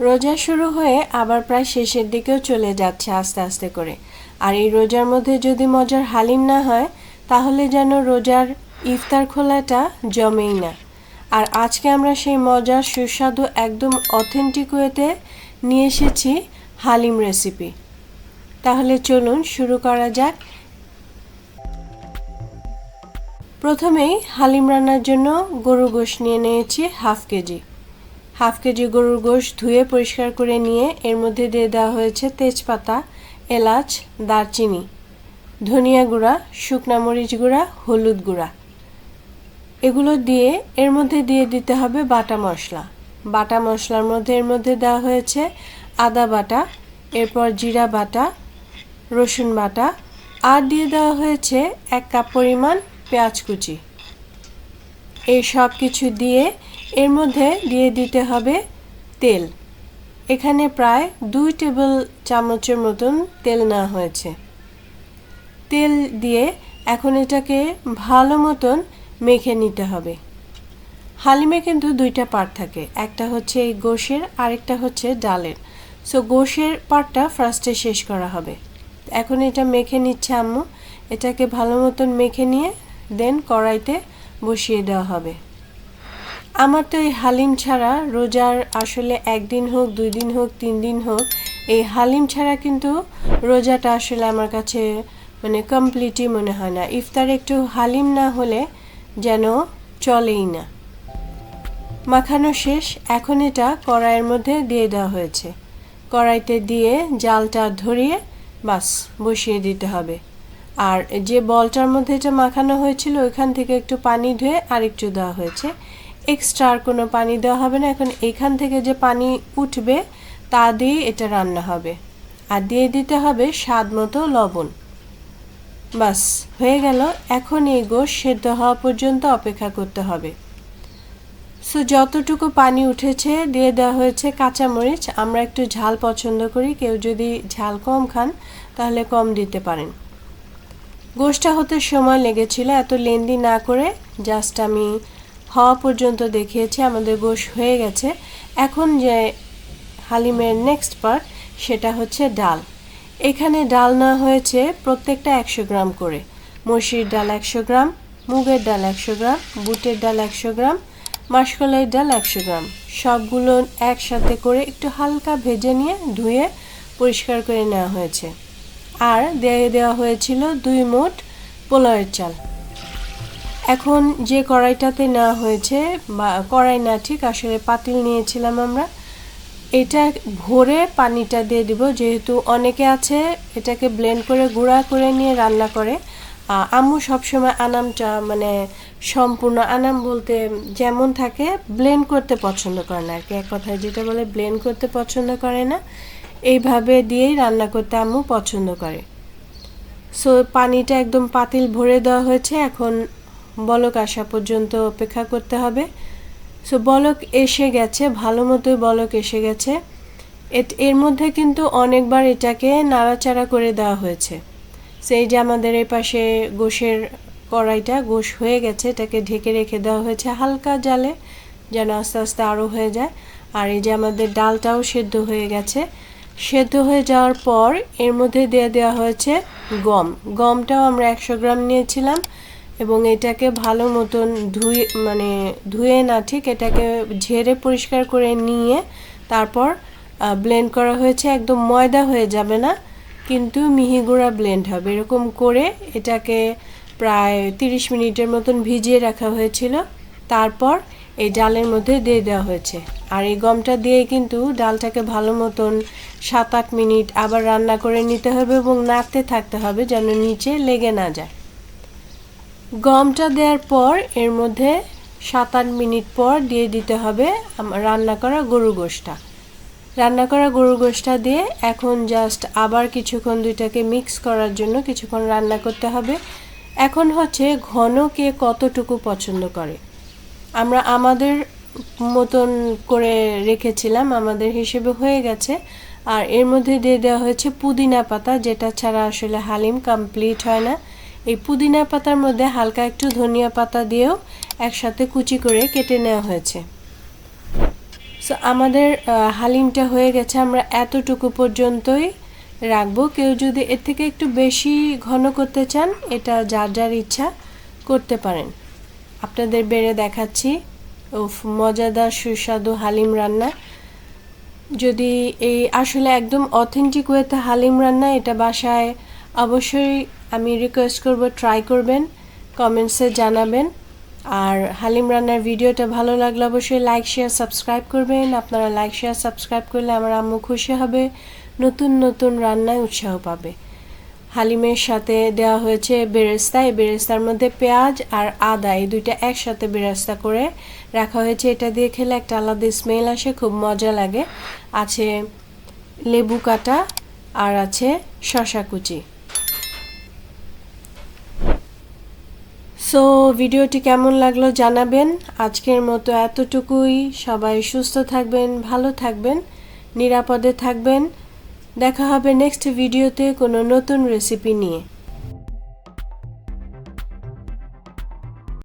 রোজা শুরু হয়ে আবার প্রায় শেষের দিকেও চলে যাচ্ছে আস্তে আস্তে করে। আর এই রোজার মধ্যে যদি মজার হালিম না হয়, তাহলে যেন রোজার ইফতার খোলাটা জমেই না। আর আজকে আমরা সেই মজার সুস্বাদু, একদম অথেন্টিক ওয়েতে নিয়ে এসেছি হালিম রেসিপি। তাহলে চলুন শুরু করা যাক। প্রথমেই হালিম রান্নার জন্য গরু গোশ নিয়ে নিয়েছি হাফ কেজি। হাফ কেজি গরুর গোশ ধুয়ে পরিষ্কার করে নিয়ে এর মধ্যে দিয়ে দেওয়া হয়েছে তেজপাতা, এলাচ, দারচিনি, ধনিয়া গুঁড়া, শুকনা মরিচ গুঁড়া, হলুদ গুঁড়া। এগুলো দিয়ে এর মধ্যে দিয়ে দিতে হবে বাটা মশলা। বাটা মশলার মধ্যে এর মধ্যে দেওয়া হয়েছে আদা বাটা, এরপর জিরা বাটা, রসুন বাটা, আর দিয়ে দেওয়া হয়েছে এক কাপ পরিমাণ পেঁয়াজ কুচি। এই সব কিছু দিয়ে এর মধ্যে দিয়ে দিতে হবে তেল। এখানে প্রায় দুই টেবিল চামচের মতন তেল নেওয়া হয়েছে। তেল দিয়ে এখন এটাকে ভালো মতন মেখে নিতে হবে। হালিমে কিন্তু দুইটা পার্ট থাকে। একটা হচ্ছে এই গোশের, আরেকটা হচ্ছে ডালের। সো গোশের পার্টটা ফার্স্টে শেষ করা হবে। এখন এটা মেখে নিচ্ছে আম্মু। এটাকে ভালো মতন মেখে নিয়ে দেন কড়াইতে বসিয়ে দেওয়া হবে। আমার তো এই হালিম ছাড়া রোজার আসলে একদিন হোক দুই দিন হোক তিন দিন হোক, এই হালিম ছাড়া কিন্তু রোজাটা আসলে আমার কাছে মানে কমপ্লিটই মনে হয় না। ইফতার একটু হালিম না হলে যেন চলেই না। মাখানো শেষ, এখন এটা কড়াইয়ের মধ্যে দিয়ে দেওয়া হয়েছে। কড়াইতে দিয়ে জালটা ধরিয়ে বাস, বসিয়ে দিতে হবে। আর যে বলটার মধ্যে এটা মাখানো হয়েছিল, ওইখান থেকে একটু পানি ধুয়ে আর একটু দেওয়া হয়েছে। এক্সট্রা আর কোনো পানি দেওয়া হবে না। এখন এখান থেকে যে পানি উঠবে, তা দিয়ে এটা রান্না হবে। আর দিয়ে দিতে হবে স্বাদ মতো লবণ। বাস, হয়ে গেল। এখন এই গোশ সেদ্ধ হওয়া পর্যন্ত অপেক্ষা করতে হবে। সো, যতটুকু পানি উঠেছে, দিয়ে দেওয়া হয়েছে কাঁচামরিচ। আমরা একটু ঝাল পছন্দ করি। কেউ যদি ঝাল কম খান, তাহলে কম দিতে পারেন। গোশটা হতে সময় লেগেছিল। এত লেন্দি না করে জাস্ট আমি হওয়া পর্যন্ত দেখিয়েছি, আমাদের গোশ হয়ে গেছে। এখন যে হালিমের নেক্সট পার্ট সেটা হচ্ছে ডাল। এখানে ডাল নেওয়া হয়েছে প্রত্যেকটা একশো গ্রাম করে। মসির ডাল একশো গ্রাম, মুগের ডাল একশো গ্রাম, বুটের ডাল একশো গ্রাম, মাসকলাইয়ের ডাল একশো গ্রাম। সবগুলো একসাথে করে একটু হালকা ভেজে নিয়ে ধুয়ে পরিষ্কার করে নেওয়া হয়েছে। আর দিয়ে দেওয়া হয়েছিল দুই মুঠ পোলাওয়ের চাল। এখন যে কড়াইটাতে নেওয়া হয়েছে কড়াই না ঠিক, আসলে পাতিল নিয়েছিলাম আমরা, এটা ভরে পানিটা দিয়ে দিব, যেহেতু অনেকে আছে এটাকে ব্লেন্ড করে গুঁড়া করে নিয়ে রান্না করে। আম্মু সবসময় আনামটা মানে সম্পূর্ণ আনাম বলতে যেমন থাকে ব্লেন্ড করতে পছন্দ করে না। আর কি এক কথায় যেটা বলে ব্লেন্ড করতে পছন্দ করে না, এইভাবে দিয়েই রান্না করতে আম্মু পছন্দ করে। সো পানিটা একদম পাতিল ভরে দেওয়া হয়েছে, এখন বলক আসা পর্যন্ত অপেক্ষা করতে হবে। সো বলক এসে গেছে, ভালো মতোই বলক এসে গেছে। এর মধ্যে কিন্তু অনেকবার এটাকে নাড়াচাড়া করে দেওয়া হয়েছে। সেই যে আমাদের এই পাশে গোশের কড়াইটা, গোশ হয়ে গেছে, এটাকে ঢেকে রেখে দেওয়া হয়েছে হালকা জালে, যেন আস্তে আস্তে আরও হয়ে যায়। আর এই যে আমাদের ডালটাও সেদ্ধ হয়ে গেছে। সেদ্ধ হয়ে যাওয়ার পর এর মধ্যে দিয়ে দেওয়া হয়েছে গম। গমটাও আমরা একশো গ্রাম নিয়েছিলাম। এবং এটাকে ভালো মতন ধুয়ে মানে ধুয়ে না, ঠিক এটাকে ঝেড়ে পরিষ্কার করে নিয়ে তারপর ব্লেন্ড করা হয়েছে, একদম ময়দা হয়ে যাবে না, কিন্তু মিহি গুঁড়া ব্লেন্ড হবে। এরকম করে এটাকে প্রায় তিরিশ মিনিটের মতন ভিজিয়ে রাখা হয়েছিল। তারপর এই ডালের মধ্যে দিয়ে দেওয়া হয়েছে। আর এই গমটা দিয়ে কিন্তু ডালটাকে ভালো মতন সাত আট মিনিট আবার রান্না করে নিতে হবে এবং নাড়তে থাকতে হবে যেন নিচে লেগে না যায়। গমটা দেওয়ার পর এর মধ্যে সাত আট মিনিট পর দিয়ে দিতে হবে রান্না করা গরু গোশটা। রান্না করা গরু গোশটা দিয়ে এখন জাস্ট আবার কিছুক্ষণ দুইটাকে মিক্স করার জন্য কিছুক্ষণ রান্না করতে হবে। এখন হচ্ছে ঘন কে কতটুকু পছন্দ করে। আমরা আমাদের মতন করে রেখেছিলাম, আমাদের হিসেবে হয়ে গেছে। আর এর মধ্যে দিয়ে দেওয়া হয়েছে পুদিনা পাতা, যেটা ছাড়া আসলে হালিম কমপ্লিট হয় না। এই পুদিনা পাতার মধ্যে হালকা একটু ধনিয়া পাতা দিয়েও একসাথে কুচি করে কেটে নেওয়া হয়েছে। সো আমাদের হালিমটা হয়ে গেছে। আমরা এতটুকু পর্যন্তই রাখব। কেউ যদি এর থেকে একটু বেশি ঘন করতে চান, এটা যার যার ইচ্ছা করতে পারেন। আপনাদের বেড়ে দেখাচ্ছি। উফ, মজাদার সুস্বাদু হালিম রান্না। যদি এই আসলে একদম অথেন্টিক ওয়েতে হালিম রান্না, এটা বাসায় অবশ্যই আমি রিকোয়েস্ট করব ট্রাই করবেন কমেন্টসে জানাবেন। আর হালিম রান্নার ভিডিওটা ভালো লাগলে অবশ্যই লাইক শেয়ার সাবস্ক্রাইব করবেন। আপনারা লাইক শেয়ার সাবস্ক্রাইব করলে আমার আম্মু খুশি হবে, নতুন নতুন রান্নায় উৎসাহ পাবে। হালিমের সাথে দেওয়া হয়েছে বেরেস্তা। এই বেরেস্তার মধ্যে পেঁয়াজ আর আদা, এই দুইটা একসাথে বেরেস্তা করে রাখা হয়েছে। এটা দিয়ে খেলে একটা আলাদা স্মেল আসে, খুব মজা লাগে। আছে লেবু কাটা আর আছে শশা কুচি। সো ভিডিওটি কেমন লাগল জানাবেন। আজকের মতো এতটুকুই। সবাই সুস্থ থাকবেন, ভালো থাকবেন, নিরাপদে থাকবেন। দেখা হবে নেক্সট ভিডিওতে কোনো নতুন রেসিপি নিয়ে।